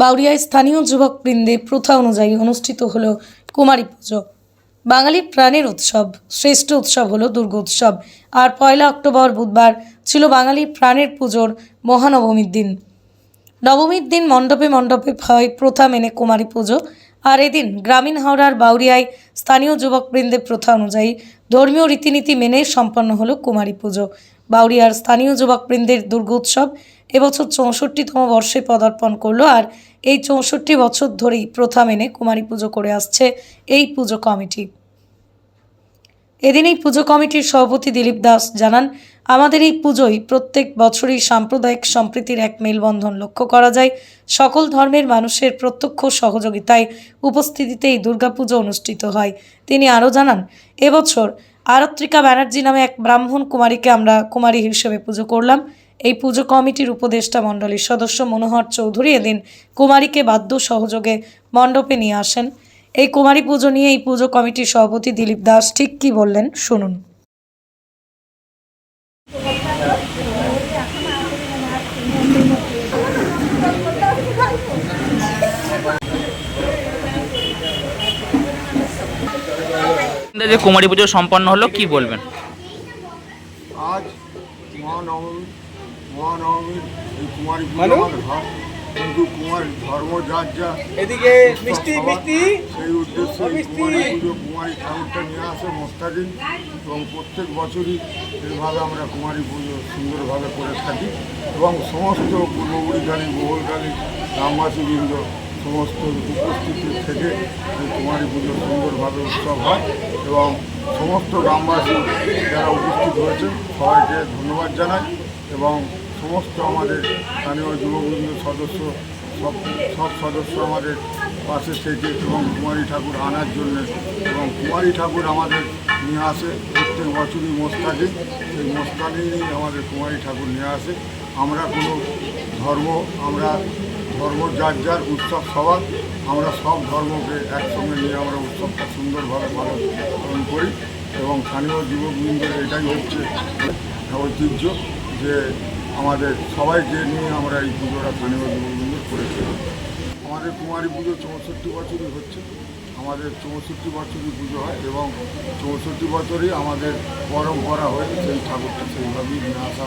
বাউরিয়ায় স্থানীয় যুবকবৃন্দে প্রথা অনুযায়ী অনুষ্ঠিত হল কুমারী পুজো। বাঙালির প্রাণের উৎসব, শ্রেষ্ঠ উৎসব হলো দুর্গোৎসব আর পয়লা অক্টোবর বুধবার ছিল বাঙালির প্রাণের পুজোর মহানবমীর দিন। নবমীর দিন মণ্ডপে মণ্ডপে হয় প্রথা মেনে কুমারী পুজো। আর এদিন গ্রামীণ হাওড়ার বাউরিয়ায় স্থানীয় যুবকবৃন্দের প্রথা অনুযায়ী ধর্মীয় রীতিনীতি মেনে সম্পন্ন হলো কুমারী পুজো। বাউরিয়ার স্থানীয় যুবকবৃন্দের দুর্গোৎসব এবছর চৌষট্টিতম বর্ষে পদার্পণ করল আর এই চৌষট্টি বছর ধরেই প্রথা মেনে কুমারী পুজো করে আসছে এই পুজো কমিটি। এদিন এই পুজো কমিটির সভাপতি দিলীপ দাস জানান, আমাদের এই পুজোয় প্রত্যেক বছরই সাম্প্রদায়িক সম্প্রীতির এক মেলবন্ধন লক্ষ্য করা যায়। সকল ধর্মের মানুষের প্রত্যক্ষ সহযোগিতায় উপস্থিতিতে এই দুর্গাপুজো অনুষ্ঠিত হয়। তিনি আরও জানান এবছর আরত্রিকা ব্যানার্জি নামে এক ব্রাহ্মণ কুমারীকে আমরা কুমারী হিসেবে পুজো করলাম। এই পুজো কমিটির উপদেষ্টা মণ্ডলীর সদস্য মনোহর চৌধুরী এদিন কুমারীকে বাদ্য সহযোগে মণ্ডপে নিয়ে আসেন। এই কুমারী পুজো নিয়ে এই পুজো কমিটির সভাপতি দিলীপ দাস ঠিক কী বললেন? শুনুন। যে কুমারী পুজো সম্পন্ন হলো কি বলবেন? আজ মহানবমী মহানবমীর এই কুমারী পুজো কিন্তু কুমার ধর্ম যার যা এদিকে মিষ্টি মিষ্টি সেই উদ্দেশ্যে। কুমারী পুজো কুমারী ঠাকুরটা নিয়ে আসে মোস্তাকিন এবং প্রত্যেক বছরই এইভাবে আমরা কুমারী পুজো সুন্দরভাবে করে থাকি। এবং সমস্ত পূর্ববুড়িখালী বহুলখালী গ্রামবাসীবৃন্দ সমস্ত উপস্থিতি থেকে কুমারী পুজো সুন্দরভাবে উৎসব হয়। এবং সমস্ত গ্রামবাসী যারা উপস্থিত হয়েছেন সবাইকে ধন্যবাদ জানাই। এবং সমস্ত আমাদের স্থানীয় যুববৃন্দ সদস্য, সব সব সদস্য আমাদের পাশে থেকে এবং কুমারী ঠাকুর আনার জন্য এবং কুমারী ঠাকুর আমাদের নিয়ে আসে। প্রত্যেক বছরই মোস্তাকে, সেই মোস্তাকেই আমাদের কুমারী ঠাকুর নিয়ে আসে। আমরা কোনো ধর্ম, আমরা ধর্ম যার যার উৎসব সবার, আমরা সব ধর্মকে একসঙ্গে নিয়ে আমরা উৎসবটা সুন্দরভাবে পালন পালন করি এবং স্থানীয় যুবকবৃন্দের এটাই হচ্ছে ঐতিহ্য যে আমাদের সবাইকে নিয়ে আমরা এই পুজোটা স্থানীয় যুবকবৃন্দ করেছি আমাদের কুমারী পুজো চৌষট্টি বছরই হচ্ছে। আমাদের চৌষট্টি বছরই পুজো হয় এবং চৌষট্টি বছরই আমাদের পরম্পরা হয়ে সেই ঠাকুরটা সেইভাবেই নিয়ে আসা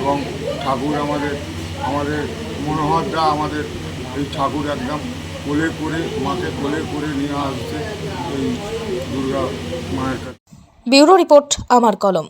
এবং ঠাকুর আমাদের আমাদের মনোহরটা আমাদের এই ঠাকুর একদম কোলে করে, মাকে কোলে করে নিয়ে আসছে এই দুর্গা মায়ের কাছে। ব্যুরো রিপোর্ট, আমার কলম।